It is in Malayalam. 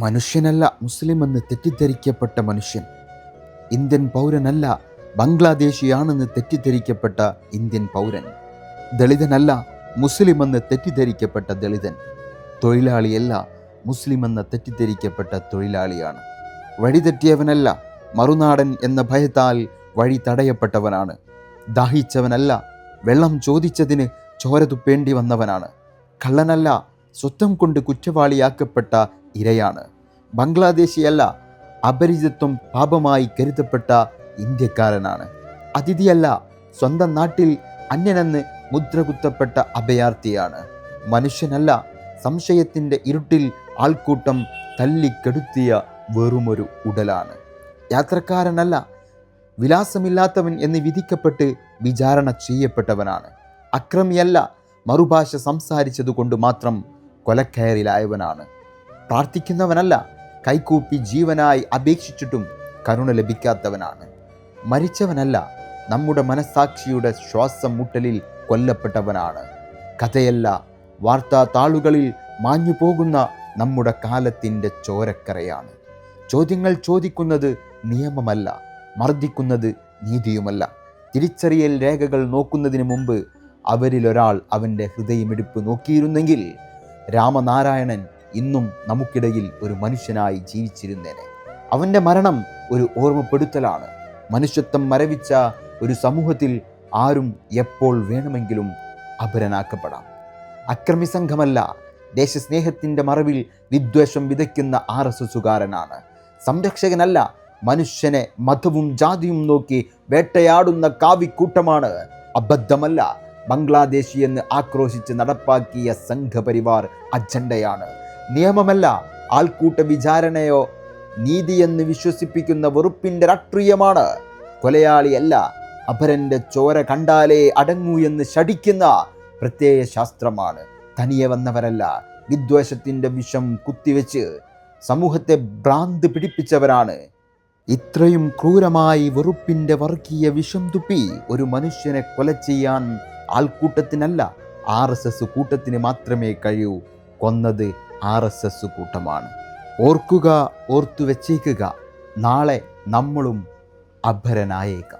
മനുഷ്യനല്ല മുസ്ലിം എന്ന് തെറ്റിദ്ധരിക്കപ്പെട്ട മനുഷ്യൻ. ഇന്ത്യൻ പൗരനല്ല ബംഗ്ലാദേശിയാണെന്ന് തെറ്റിദ്ധരിക്കപ്പെട്ട ഇന്ത്യൻ പൗരൻ. ദളിതനല്ല മുസ്ലിം എന്ന് തെറ്റിദ്ധരിക്കപ്പെട്ട ദളിതൻ. തൊഴിലാളിയല്ല മുസ്ലിം എന്ന് തെറ്റിദ്ധരിക്കപ്പെട്ട തൊഴിലാളിയാണ്. വഴിതെറ്റിയവനല്ല മറുനാടൻ എന്ന ഭയത്താൽ വഴി തടയപ്പെട്ടവനാണ്. ദാഹിച്ചവനല്ല വെള്ളം ചോദിച്ചതിന് ചോര തുപ്പേണ്ടി വന്നവനാണ്. കള്ളനല്ല സ്വത്തം കൊണ്ട് കുറ്റവാളിയാക്കപ്പെട്ട ഇരയാണ്. ബംഗ്ലാദേശിയല്ല അപരിചിത്വം പാപമായി കരുതപ്പെട്ട ഇന്ത്യക്കാരനാണ്. അതിഥിയല്ല സ്വന്തം നാട്ടിൽ അന്യനെന്ന് മുദ്രകുത്തപ്പെട്ട അഭയാർത്ഥിയാണ്. മനുഷ്യനല്ല സംശയത്തിന്റെ ഇരുട്ടിൽ ആൾക്കൂട്ടം തല്ലിക്കെടുത്തിയ വെറുമൊരു ഉടലാണ്. യാത്രക്കാരനല്ല വിലാസമില്ലാത്തവൻ എന്ന് വിധിക്കപ്പെട്ട് വിചാരണ ചെയ്യപ്പെട്ടവനാണ്. അക്രമിയല്ല മറുഭാഷ സംസാരിച്ചതുകൊണ്ട് മാത്രം കൊലക്കയറിലായവനാണ്. പ്രാർത്ഥിക്കുന്നവനല്ല കൈകൂപ്പി ജീവനായി അപേക്ഷിച്ചിട്ടും കരുണ ലഭിക്കാത്തവനാണ്. മരിച്ചവനല്ല നമ്മുടെ മനസാക്ഷിയുടെ ശ്വാസം മുട്ടലിൽ കൊല്ലപ്പെട്ടവനാണ്. കഥയല്ല വാർത്താ താളുകളിൽ മാഞ്ഞു പോകുന്ന നമ്മുടെ കാലത്തിന്റെ ചോരക്കരയാണ് ചോദ്യങ്ങൾ ചോദിക്കുന്നത് നിയമമല്ല മർദ്ദിക്കുന്നത് നീതിയുമല്ല. തിരിച്ചറിയൽ രേഖകൾ നോക്കുന്നതിന് മുമ്പ് അവരിലൊരാൾ അവന്റെ ഹൃദയമിടിപ്പ് നോക്കിയിരുന്നെങ്കിൽ രാമനാരായണൻ ഇന്നും നമുക്കിടയിൽ ഒരു മനുഷ്യനായി ജീവിച്ചിരുന്നേനെ. അവന്റെ മരണം ഒരു ഓർമ്മപ്പെടുത്തലാണ്. മനുഷ്യത്വം മരവിച്ച ഒരു സമൂഹത്തിൽ ആരും എപ്പോൾ വേണമെങ്കിലും അപരനാക്കപ്പെടാം. അക്രമി സംഘമല്ല ദേശസ്നേഹത്തിന്റെ മറവിൽ വിദ്വേഷം വിതയ്ക്കുന്ന ആർ എസ് എസുകാരനാണ് സംരക്ഷകനല്ല മനുഷ്യനെ മതവും ജാതിയും നോക്കി വേട്ടയാടുന്ന കാവിക്കൂട്ടമാണ്. അബദ്ധമല്ല ബംഗ്ലാദേശി എന്ന് ആക്രോശിച്ച് നടപ്പാക്കിയ സംഘപരിവാർ അജണ്ടയാണ്. നിയമമല്ല ആൾക്കൂട്ട വിചാരണയോ നീതിയെന്ന് വിശ്വസിപ്പിക്കുന്ന വെറുപ്പിന്റെ രാഷ്ട്രീയമാണ്. കൊലയാളിയല്ല അപരന്റെ ചോര കണ്ടാലേ അടങ്ങൂ എന്ന് ശടിക്കുന്ന പ്രത്യയ ശാസ്ത്രമാണ്. തനിയെ വന്നവരല്ല വിദ്വേഷത്തിന്റെ വിഷം കുത്തിവെച്ച് സമൂഹത്തെ ഭ്രാന്ത് പിടിപ്പിച്ചവരാണ്. ഇത്രയും ക്രൂരമായി വെറുപ്പിന്റെ വർഗീയ വിഷം തുപ്പി ഒരു മനുഷ്യനെ കൊല ചെയ്യാൻ ആൾക്കൂട്ടത്തിനല്ല ആർ എസ് എസ് കൂട്ടത്തിന് മാത്രമേ കഴിയൂ. കൊന്നത് ആർ എസ് എസ് കൂട്ടമാണ്. ഓർക്കുക ഓർത്തു വെച്ചേക്കുക നാളെ നമ്മളും അഭരനായേക്കാം.